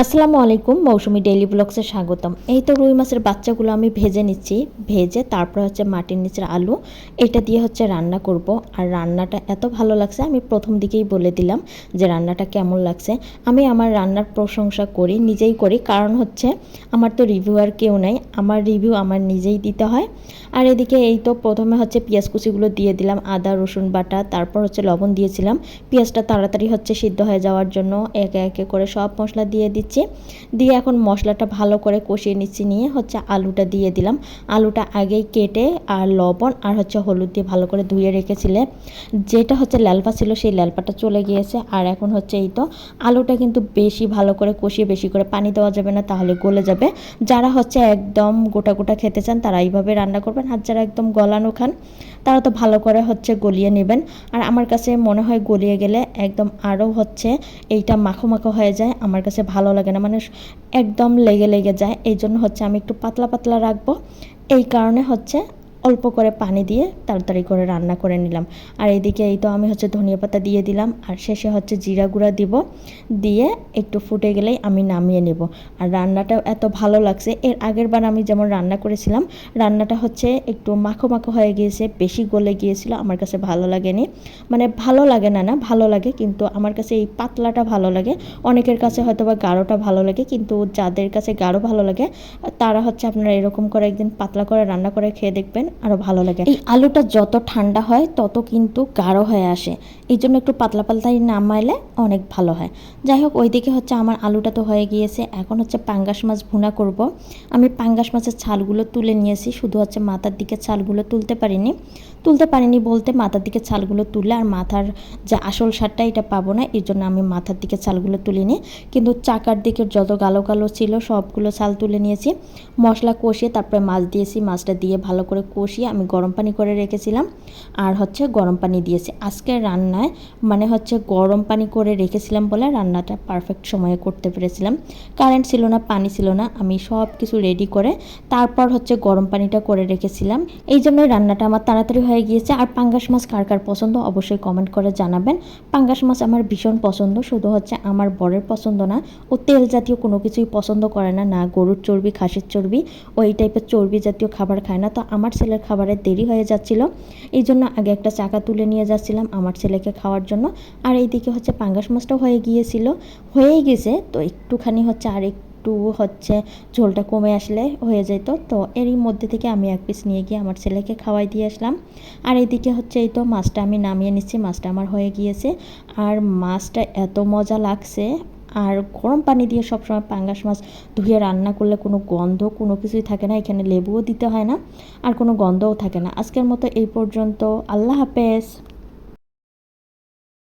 আসসালামু আলাইকুম, মৌসুমি ডেইলি ব্লগসে স্বাগতম। এই তো রুই মাছের বাচ্চাগুলো আমি ভেজে নিচ্ছি। ভেজে তারপর হচ্ছে মাটির নিচের আলু, এটা দিয়ে হচ্ছে রান্না করব। আর রান্নাটা এত ভালো লাগছে, আমি প্রথম দিকেই বলে দিলাম যে রান্নাটা কেমন লাগছে। আমি আমার রান্নার প্রশংসা করি, নিজেই করি। কারণ হচ্ছে আমার তো রিভিউ আর কেউ নাই, আমার রিভিউ আমার নিজেই দিতে হয়। আর এদিকে এই তো প্রথমে হচ্ছে পেঁয়াজ কুচিগুলো দিয়ে দিলাম, আদা, রসুন বাটা, তারপর হচ্ছে লবণ দিয়েছিলাম। পেঁয়াজটা তাড়াতাড়ি হচ্ছে সিদ্ধ হয়ে যাওয়ার জন্য একে একে করে সব মশলা দিয়ে দিচ্ছি। দিয়ে এখন মশলাটা ভালো করে কষিয়ে নিচ্ছি নিয়ে হচ্ছে আলুটা দিয়ে দিলাম। আলুটা আগেই কেটে আর লবণ আর হচ্ছে হলুদ দিয়ে ভালো করে ধুয়ে রেখেছিলে। যেটা হচ্ছে ল্যালপা ছিল সেই ল্যালপাটা চলে গিয়েছে। আর এখন হচ্ছে এই তো আলুটা কিন্তু বেশি ভালো করে কষিয়ে বেশি করে পানি দেওয়া যাবে না, তাহলে গলে যাবে। যারা হচ্ছে একদম গোটা গোটা খেতে চান তারা এইভাবে রান্না করবেন। আর যারা একদম গলানো খান, তারা তো ভালো করে হচ্ছে গলিয়ে নেবেন। আর আমার কাছে মনে হয় গলিয়ে গেলে একদম আরও হচ্ছে এইটা মাখো মাখো হয়ে যায়। আমার কাছে ভালো লাগে না। মানে একদম লেগে লেগে যায়। এই জন্য হচ্ছে আমি একটু পাতলা পাতলা রাখব। এই কারণে হচ্ছে অল্প করে পানি দিয়ে তাড়াতাড়ি করে রান্না করে নিলাম। আর এদিকে এই তো আমি হচ্ছে ধনিয়া পাতা দিয়ে দিলাম। আর শেষে হচ্ছে জিরা গুঁড়া দিব। দিয়ে একটু ফুটে গেলেই আমি নামিয়ে নেব। আর রান্নাটা এত ভালো লাগছে। এর আগের বার আমি যেমন রান্না করেছিলাম, রান্নাটা হচ্ছে একটু মাখো মাখো হয়ে গিয়েছে, বেশি গলে গিয়েছিল, আমার কাছে ভালো লাগেনি। মানে ভালো লাগে না না? ভালো লাগে, কিন্তু আমার কাছে এই পাতলাটা ভালো লাগে। অনেকের কাছে হয়তো বা গাঢ়টা ভালো লাগে, কিন্তু যাদের কাছে গাঢ় ভালো লাগে, তারা হচ্ছে আপনারা এরকম করে একদিন পাতলা করে রান্না করে খেয়ে দেখবেন। আরও ভালো লাগে। এই আলুটা যত ঠান্ডা হয়, তত কিন্তু গাঢ় হয়ে আসে। এই জন্য একটু পাতলা পাতলাই নামাইলে অনেক ভালো হয়। যাই হোক, ওইদিকে হচ্ছে আমার আলুটা তো হয়ে গিয়েছে। এখন হচ্ছে পাঙ্গাস মাছ ভুনা করব। আমি পাঙ্গাস মাছের ছালগুলো তুলে নিয়েছি। শুধু হচ্ছে মাথার দিকে ছালগুলো তুলতে পারিনি। তুলতে পারিনি বলতে মাথার দিকে ছালগুলো তুলে আর মাথার যে আসল সারটা এটা পাবো না এই জন্য আমি মাথার দিকে ছালগুলো তুলিনি। কিন্তু চাকার দিকে যত গালো গালো ছিল, সবগুলো ছাল তুলে নিয়েছি। মশলা কষিয়ে তারপরে মাছ দিয়েছি। মাছটা দিয়ে ভালো করে কষিয়ে আমি গরম পানি করে রেখেছিলাম। আর হচ্ছে গরম পানি দিয়েছি। আজকের রান্নায় মানে হচ্ছে গরম পানি করে রেখেছিলাম বলে রান্নাটা পারফেক্ট সময়ে করতে পেরেছিলাম। কারেন্ট ছিল না, পানি ছিল না, আমি সব কিছু রেডি করে তারপর হচ্ছে গরম পানিটা করে রেখেছিলাম। এই জন্যই রান্নাটা আমার তাড়াতাড়ি হয়ে গিয়েছে। আর পাঙ্গাস মাছ কার কার পছন্দ অবশ্যই কমেন্ট করে জানাবেন। পাঙ্গাস মাছ আমার ভীষণ পছন্দ, শুধু হচ্ছে আমার বরের পছন্দ না, ও তেল জাতীয় কোনো কিছুই পছন্দ করে না না গরুর চর্বি, খাসির চর্বি, ওই টাইপের চর্বি জাতীয় খাবার খায় না। তো আমার ছেলের খাবারের দেরি হয়ে যাচ্ছিল। এই জন্য আগে একটা চাকা তুলে নিয়ে যাচ্ছিলাম আমার ছেলেকে খাওয়ার জন্য। আর এইদিকে হচ্ছে পাঙ্গাস মাছটাও হয়ে গিয়েছিল। হয়েই গেছে, তো একটুখানি হচ্ছে আর একটু হচ্ছে ঝোলটা কমে আসলে হয়ে যেত। তো এরই মধ্যে থেকে আমি এক পিস নিয়ে গিয়ে আমার ছেলেকে খাওয়াই দিয়ে আসলাম। আর এইদিকে হচ্ছে এই তো মাছটা আমি নামিয়ে নিচ্ছি, মাছটা আমার হয়ে গিয়েছে। আর মাছটা এত মজা লাগছে আর গরম পানি দিয়ে সবসময় পাঙ্গাস মাছ ধুয়ে রান্না করলে কোনো গন্ধ কোনো কিছুই থাকে না, এখানে লেবুও দিতে হয় না আর কোনো গন্ধও থাকে না। আজকের মতো এই পর্যন্ত। আল্লাহ হাফেজ।